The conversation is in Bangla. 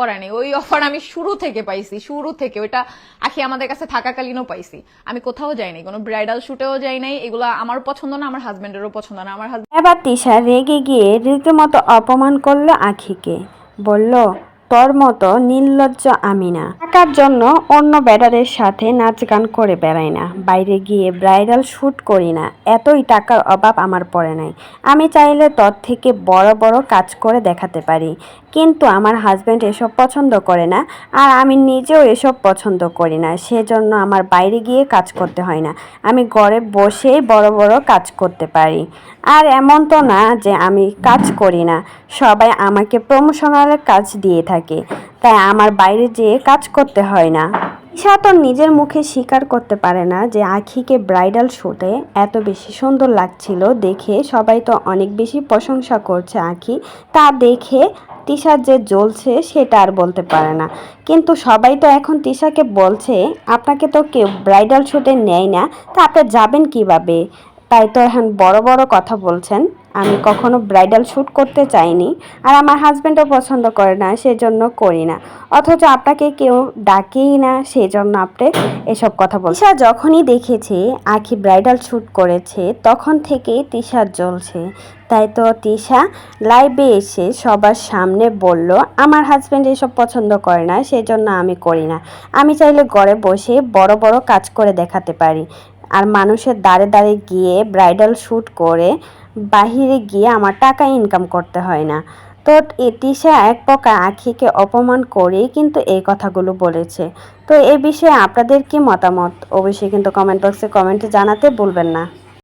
করায়নি ওই অফার আমি শুরু থেকে পাইছি, শুরু থেকে। ওইটা আখি আমাদের কাছে থাকাকালীনও পাইছি। আমি কোথাও যাইনি, কোনো ব্রাইডাল শুটেও যাই নাই। এগুলো আমার পছন্দ না, আমার হাজব্যান্ডেরও পছন্দ না, আমার হাজব্যান্ড এবার তিশা রেগে গিয়ে রীতিমতো অপমান করল আখিকে। বলল তোর মতো নির্লজ্জ আমি না। টাকার জন্য অন্য ব্যাটারের সাথে নাচ গান করে বেড়াই না। বাইরে গিয়ে ব্রাইডাল শ্যুট করি না। এতই টাকার অভাব আমার পড়ে নাই। আমি চাইলে তোর থেকে বড় বড় কাজ করে দেখাতে পারি। কিন্তু আমার হাজব্যান্ড এসব পছন্দ করে না আর আমি নিজেও এসব পছন্দ করি না। সেজন্য আমার বাইরে গিয়ে কাজ করতে হয় না। আমি ঘরে বসেই বড় বড় কাজ করতে পারি। আর এমন তো না যে আমি কাজ করি না। সবাই আমাকে প্রমোশনাল কাজ দিয়ে থাকে। তাই আমার বাইরে যেয়ে কাজ করতে হয় না। ঈশা তো নিজের মুখে স্বীকার করতে পারে না যে আখিকে ব্রাইডাল শ্যুটে এত বেশি সুন্দর লাগছিল দেখে সবাই তো অনেক বেশি প্রশংসা করছে আখি। তা দেখে তিশার যে জ্বলছে সেটা আর বলতে পারে না। কিন্তু সবাই তো এখন তিশাকে বলছে, আপনাকে তো কেউ ব্রাইডাল শ্যুটে নেয় না। তা আপনি যাবেন কীভাবে? তাই তো এখন বড় বড় কথা বলছেন। আমি কখনো ব্রাইডাল শ্যুট করতে চাইনি আর আমার হাজব্যান্ডও পছন্দ করে না, সেজন্য করি না। অথচ আপনাকে কেউ ডাকেই না, সেজন্য আপনি এসব কথা বলছেন। তিশা যখনই দেখেছে আখি ব্রাইডাল শ্যুট করেছে, তখন থেকেই তিশা জ্বলছে। তাই তো তিশা লাইভে এসে সবার সামনে বলল, আমার হাজব্যান্ড এসব পছন্দ করে না, সেজন্য আমি করি না। আমি চাইলে ঘরে বসে বড় বড় কাজ করে দেখাতে পারি। আর মানুষের দাঁড়ে দাঁড়ে গিয়ে ব্রাইডাল শ্যুট করে বাহিরে গিয়ে আমার টাকা ইনকাম করতে হয় না। তো তিশা এক প্রকার আখিকে অপমান করেই কিন্তু এই কথাগুলো বলেছে। তো এ বিষয়ে আপনাদের কি মতামত? অবশ্যই কিন্তু কমেন্ট বক্সে কমেন্টে জানাতে ভুলবেন না।